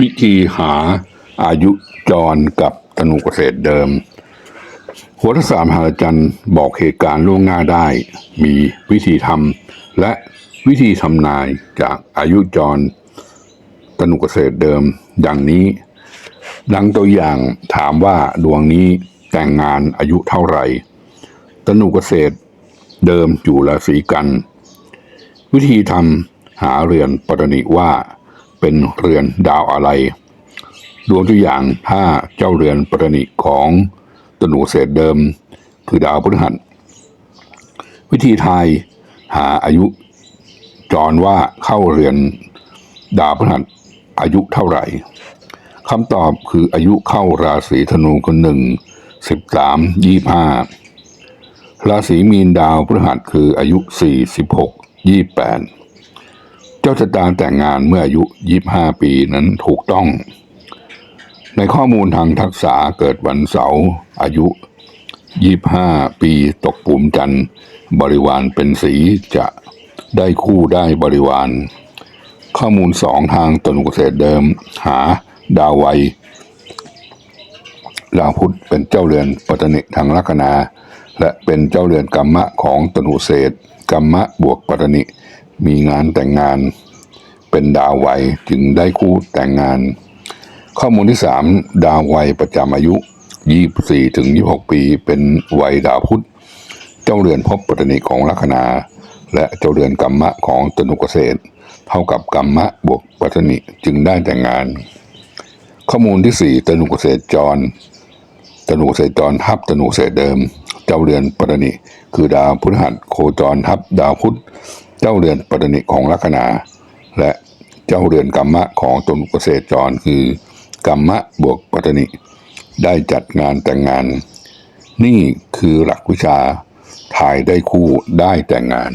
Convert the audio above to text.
วิธีหาอายุจรกับธนูเกษตรเดิมโหราศาสตร์มหาจันทร์บอกเหตุการณ์ล่วงหน้าได้ มีวิธีทำและวิธีทำนายจากอายุจรธนูเกษตรเดิม ดังนี้ ดังตัวอย่างถามว่าดวงนี้แต่งงานอายุเท่าไหร่ธนูเกษตรเดิมอยู่ราศีกัน วิธีทำหาเรือนปรณิว่า เป็นเรือนดาวอะไร ดวงตัวอย่างถ้าเจ้าเรือนปรณิของตนูเศษเดิม คือดาวพฤหัส วิธีทายหาอายุจรว่าเข้าเรือนดาวพฤหัสอายุเท่าไหร่คำตอบคืออายุเข้าราศีธนูคนหนึ่งสิบสามยี่ห้าราศีมีนดาวพฤหัสคืออายุ46 28 เจ้าชะตาแต่งงานเมื่ออายุ 25 ปีนั้นถูกต้อง ในข้อมูลทางทักษะเกิดวันเสาร์อายุ 25 ปีตกปุ่มจันทร์บริวารเป็นสีจะได้คู่ได้บริวาร ข้อมูลสองทางตนุเกษตรเดิม หาดาวไวยดาพุธเป็นเจ้าเรือนปัตนิทางลัคนา และเป็นเจ้าเรือนกรรมะของตนุเศษกรรมะบวกปัตตนิมีงานแต่งงาน เป็นดาวไวยจึงได้คู่แต่งงาน ข้อมูลที่สามดาวไวยประจำอายุ 24ถึง26 ปี เป็นวัยดาวพุธ เจ้าเรือนพบปัตนิของลัคนา และเจ้าเรือนกรรมะของตนุเกษตร เท่ากับกรรมะบวกปัตนิจึงได้แต่งงาน ข้อมูลที่สี่ตนุเกษตรจร ตนุเศษตรจรทับตนุเศษตรเดิม เจ้าเรือนปรณิคือดาวพฤหัสโคจรทับดาวพุธ เจ้าเรือนปรณิของลัคนาและ จ้าเรือนกรรมะของตนเกษตรจรคือกรรมะบวกปรณิได้จัดงานแต่งงาน นี่คือหลักวิชาถ่ายได้คู่ได้แต่งงาน